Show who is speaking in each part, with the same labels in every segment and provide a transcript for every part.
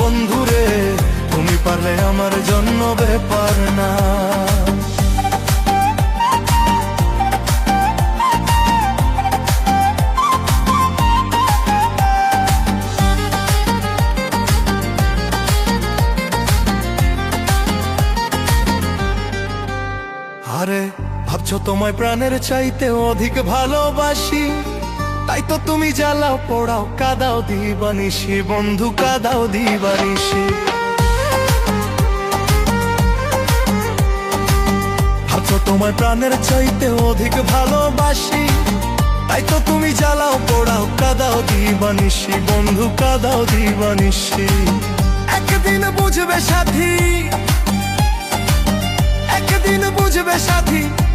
Speaker 1: বন্ধুরে তুমি পারলে আমার জন্য ব্যাপার না। আরে ভাবছ তোমায় প্রাণের চাইতে অধিক ভালোবাসি? তাই তো তুমি জ্বালাও পোড়াও, কাদাও দিবানিসি বন্ধু, কাদাও দিবানিসি ভাবছ তোমার প্রাণের চাইতে অধিক ভালোবাসি? তাই তো তুমি জ্বালাও পোড়াও, কাদাও দিবানিসি বন্ধু, কাদাও দিবানিসি একদিন বুঝবে সাথী, একদিন বুঝবে সাথী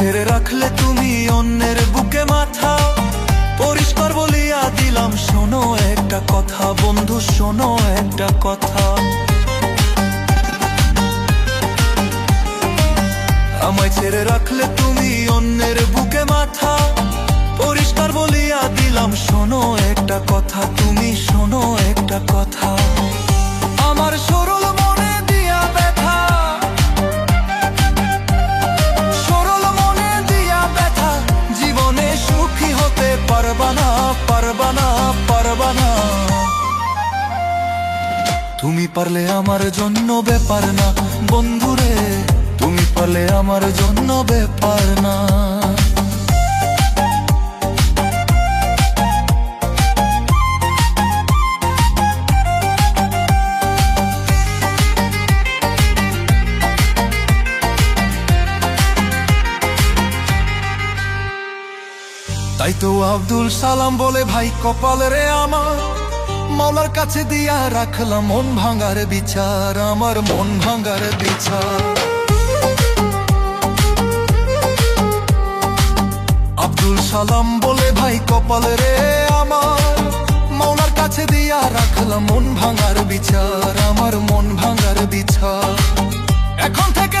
Speaker 1: ছেড়ে রাখলে তুমি অন্যের বুকে মাথা। পরিষ্কার বলিয়া দিলাম, শোনো একটা কথা বন্ধু, শোনো একটা কথা। আমায় ছেড়ে রাখলে তুমি অন্যের বুকে মাথা। পরিষ্কার বলিয়া দিলাম, শোনো একটা কথা, তুমি শোনো একটা কথা। হতে পারবা না পারবা না পারবা না তুমি পারলে আমার জন্য ব্যাপার না, বন্ধুরে। তুমি পারলে আমার জন্য ব্যাপার না। তাই তো আব্দুল সালাম বলে, ভাই কপাল রে আমার মাওলার কাছে দিয়া রাখলাম মন ভাঙার বিচার, আমার মন ভাঙার বিচার। আব্দুল সালাম বলে, ভাই কপাল রে আমার মাওলার কাছে দিয়া রাখলাম মন ভাঙার বিচার, আমার মন ভাঙার বিচার। এখন থেকে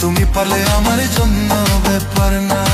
Speaker 1: তুমি পারলে আমার জন্য ব্যাপার না।